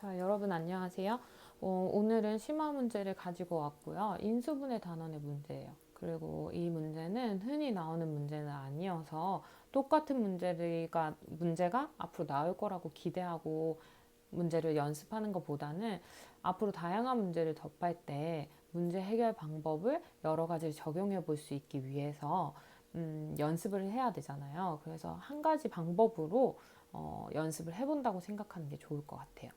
자, 여러분 안녕하세요. 어, 오늘은 심화 문제를 가지고 왔고요. 인수분해 단원의 문제예요. 그리고 이 문제는 흔히 나오는 문제는 아니어서 똑같은 문제가, 문제가 앞으로 나올 거라고 기대하고 문제를 연습하는 것보다는 앞으로 다양한 문제를 접할 때 문제 해결 방법을 여러 가지를 적용해 볼 수 있기 위해서 음, 연습을 해야 되잖아요. 그래서 한 가지 방법으로 어, 연습을 해본다고 생각하는 게 좋을 것 같아요.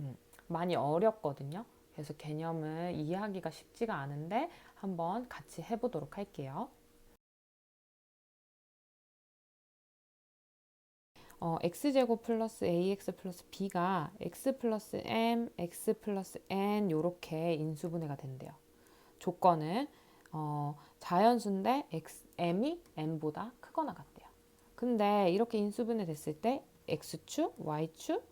음, 많이 어렵거든요. 그래서 개념을 이해하기가 쉽지가 않은데 한번 같이 해보도록 할게요. 어, x제곱 플러스 ax 플러스 b가 x 플러스 m, x 플러스 n 요렇게 인수분해가 된대요. 조건은 어, 자연수인데 x, m이 n보다 크거나 같대요. 근데 이렇게 인수분해 됐을 때 x축, y축,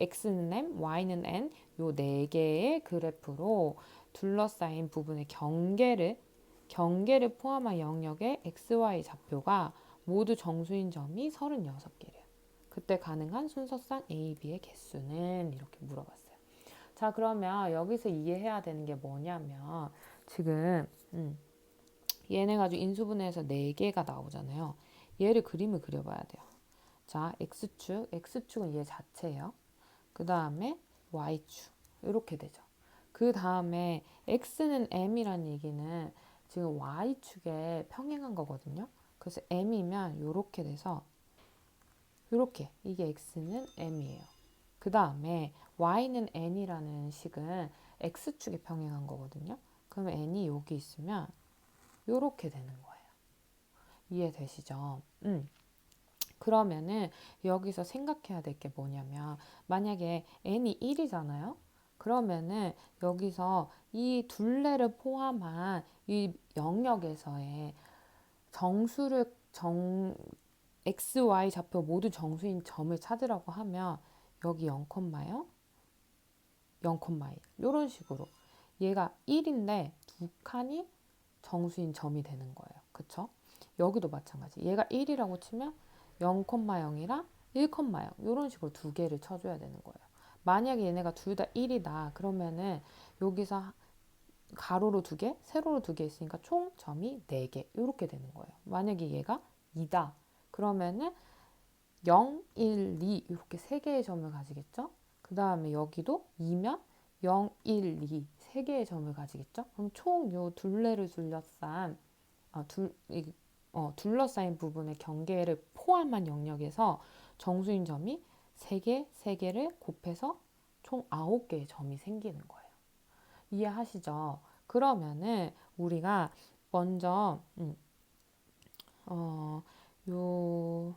x는 m, y는 n 요 네 개의 그래프로 둘러싸인 부분의 경계를 경계를 포함한 영역의 xy 좌표가 모두 정수인 점이 36개래요. 그때 가능한 순서상 A, B의 개수는 이렇게 물어봤어요. 자, 그러면 여기서 이해해야 되는 게 뭐냐면 지금 음, 얘네 가지고 인수분해해서 4개가 나오잖아요. 얘를 그림을 그려봐야 돼요. 자, X축, X축은 얘 자체예요. 그 다음에 Y축 이렇게 되죠. 그 다음에 X는 M이라는 얘기는 지금 Y축에 평행한 거거든요. 그래서 M이면 이렇게 돼서 이렇게 이게 x는 m이에요. 그 다음에 y는 n이라는 식은 x축에 평행한 거거든요. 그러면 n이 여기 있으면 이렇게 되는 거예요. 이해되시죠? 음. 그러면은 여기서 생각해야 될 게 뭐냐면 만약에 n이 1이잖아요. 그러면은 여기서 이 둘레를 포함한 이 영역에서의 정수를 정 x, y 좌표 모두 정수인 점을 찾으라고 하면 여기 0,0, 0,1 이런 식으로 얘가 1인데 두 칸이 정수인 점이 되는 거예요. 그쵸? 여기도 마찬가지. 얘가 1이라고 치면 0,0이랑 1,0 이런 식으로 두 개를 쳐줘야 되는 거예요. 만약에 얘네가 둘 다 1이다 그러면은 여기서 가로로 두 개, 세로로 두 개 있으니까 총 점이 4개 이렇게 되는 거예요. 만약에 얘가 2다 그러면은 0, 1, 2 이렇게 세 개의 점을 가지겠죠? 그 다음에 여기도 2면 0, 1, 2 세 개의 점을 가지겠죠? 그럼 총 요 둘레를 둘러싼 어, 둘, 이, 어, 둘러싸인 부분의 경계를 포함한 영역에서 정수인 점이 3개, 3개를 곱해서 총 9개의 점이 생기는 거예요. 이해하시죠? 그러면은 우리가 먼저 음, 어, 요,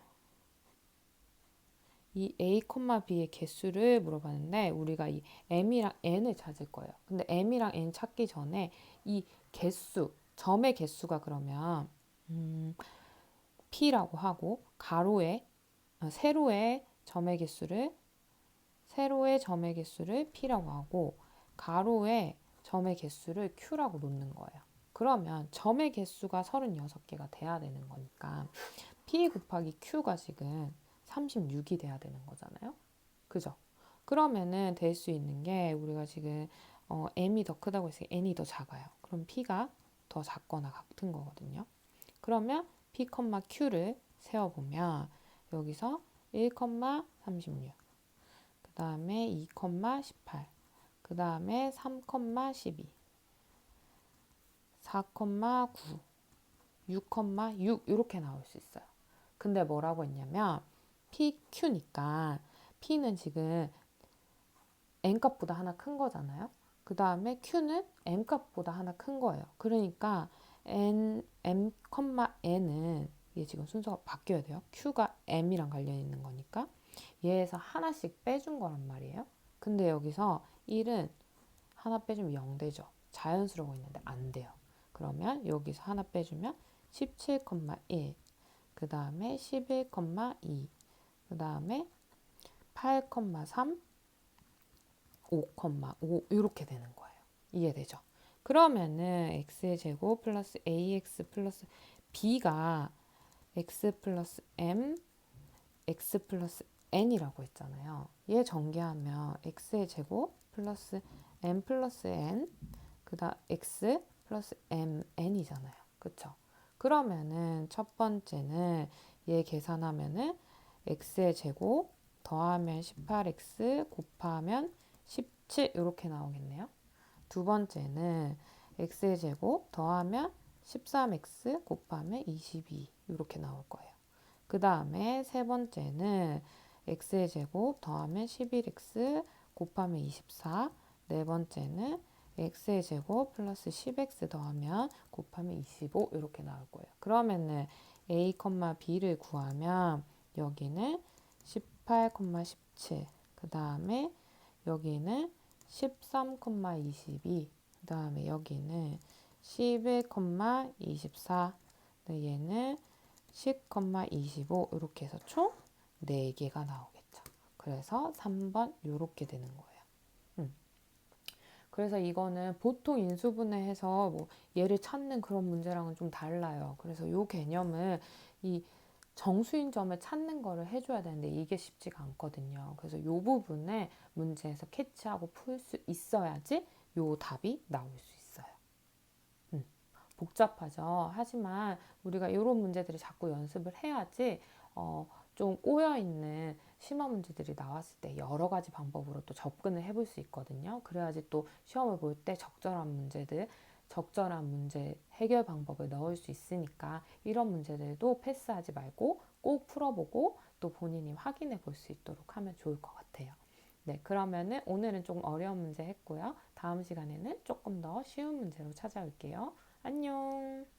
이 a, b의 개수를 물어봤는데 우리가 이 m이랑 n을 찾을 거예요. 근데 m이랑 n 찾기 전에 이 개수, 점의 개수가 그러면 음, p라고 하고 가로에 아, 세로의 점의 개수를 세로의 점의 개수를 p라고 하고 가로의 점의 개수를 q라고 놓는 거예요. 그러면 점의 개수가 36개가 돼야 되는 거니까 P 곱하기 Q가 지금 36이 돼야 되는 거잖아요. 그죠? 그러면은 될 수 있는 게 우리가 지금 어, M이 더 크다고 했으니 N이 더 작아요. 그럼 P가 더 작거나 같은 거거든요. 그러면 P, Q를 세어보면 여기서 1,36, 그 다음에 2,18, 그 다음에 3,12, 4,9, 6,6 이렇게 나올 수 있어요. 근데 뭐라고 했냐면 PQ니까 P는 지금 N값보다 하나 큰 거잖아요. 그 다음에 Q는 M값보다 하나 큰 거예요. 그러니까 N, M, N은 이게 지금 순서가 바뀌어야 돼요. Q가 M이랑 관련 있는 거니까 얘에서 하나씩 빼준 거란 말이에요. 근데 여기서 1은 하나 빼주면 0 되죠. 자연수라고 있는데 안 돼요. 그러면 여기서 하나 빼주면 17,1, 그 다음에 11,2, 그 다음에 8,3, 5,5 이렇게 되는 거예요. 이해되죠? 그러면은 x의 제곱 플러스 ax 플러스 b가 x 플러스 m, x 플러스 n이라고 했잖아요. 얘 전개하면 x의 제곱 플러스 m 플러스 n 그다음 x 플러스 mn이잖아요. 그쵸? 그러면은 첫 번째는 얘 계산하면은 x의 제곱 더하면 18x 곱하면 17 이렇게 나오겠네요. 두 번째는 x의 제곱 더하면 13x 곱하면 22 이렇게 나올 거예요. 그 다음에 세 번째는 x의 제곱 더하면 11x 곱하면 24. 네 번째는 x의 제곱 플러스 10x 더하면 곱하면 25 이렇게 나올 거예요. 그러면은 a, b를 구하면 여기는 18,17. 그 다음에 여기는 13,22. 그 다음에 여기는 11,24. 네, 얘는 10,25 이렇게 해서 총 4개가 나오겠죠. 그래서 3번 이렇게 되는 거예요. 음. 그래서 이거는 보통 인수분해 해서 뭐 얘를 찾는 그런 문제랑은 좀 달라요. 그래서 이 개념은 이 정수인 점을 찾는 거를 해줘야 되는데 이게 쉽지가 않거든요. 그래서 이 부분에 문제에서 캐치하고 풀 수 있어야지 이 답이 나올 수 있어요. 음, 복잡하죠. 하지만 우리가 이런 문제들이 자꾸 연습을 해야지 어, 좀 꼬여 있는 심화 문제들이 나왔을 때 여러 가지 방법으로 또 접근을 해볼 수 있거든요. 그래야지 또 시험을 볼 때 적절한 문제들 적절한 문제 해결 방법을 넣을 수 있으니까 이런 문제들도 패스하지 말고 꼭 풀어보고 또 본인이 확인해 볼 수 있도록 하면 좋을 것 같아요. 네, 그러면은 오늘은 조금 어려운 문제 했고요. 다음 시간에는 조금 더 쉬운 문제로 찾아올게요. 안녕!